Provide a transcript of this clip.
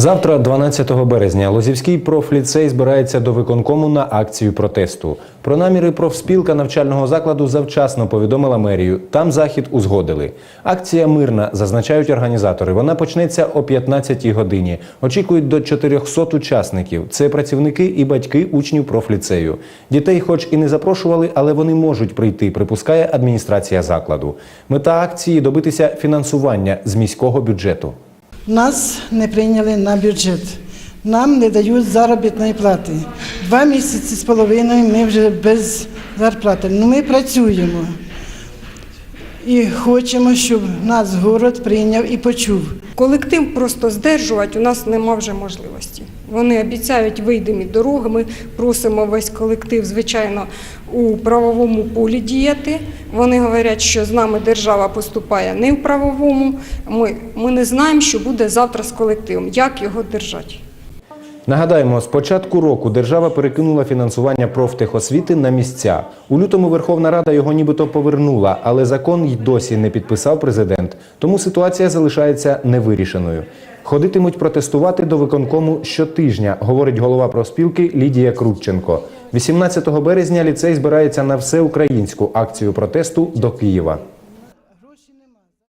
Завтра, 12 березня, Лозівський профліцей збирається до виконкому на акцію протесту. Про наміри профспілка навчального закладу завчасно повідомила мерію. Там захід узгодили. Акція мирна, зазначають організатори. Вона почнеться о 15-й годині. Очікують до 400 учасників. Це працівники і батьки учнів профліцею. Дітей, хоч і не запрошували, але вони можуть прийти, припускає адміністрація закладу. Мета акції добитися фінансування з міського бюджету. Нас не прийняли на бюджет. Нам не дають заробітної плати. Два місяці з половиною ми вже без зарплати. Ну ми працюємо і хочемо, щоб нас город прийняв і почув. Колектив просто здержувати у нас нема вже можливості. Вони обіцяють вийдемо дороги. Ми просимо весь колектив, звичайно, у правовому полі діяти. Вони говорять, що з нами держава поступає не в правовому. Ми, ми не знаємо, що буде завтра з колективом, як його держати. Нагадаємо, з початку року держава перекинула фінансування профтехосвіти на місця. У лютому Верховна Рада його нібито повернула, але закон й досі не підписав президент. Тому ситуація залишається невирішеною. Ходитимуть протестувати до виконкому щотижня, говорить голова профспілки Лідія Крутченко. 18 березня ліцей збирається на всеукраїнську акцію протесту до Києва.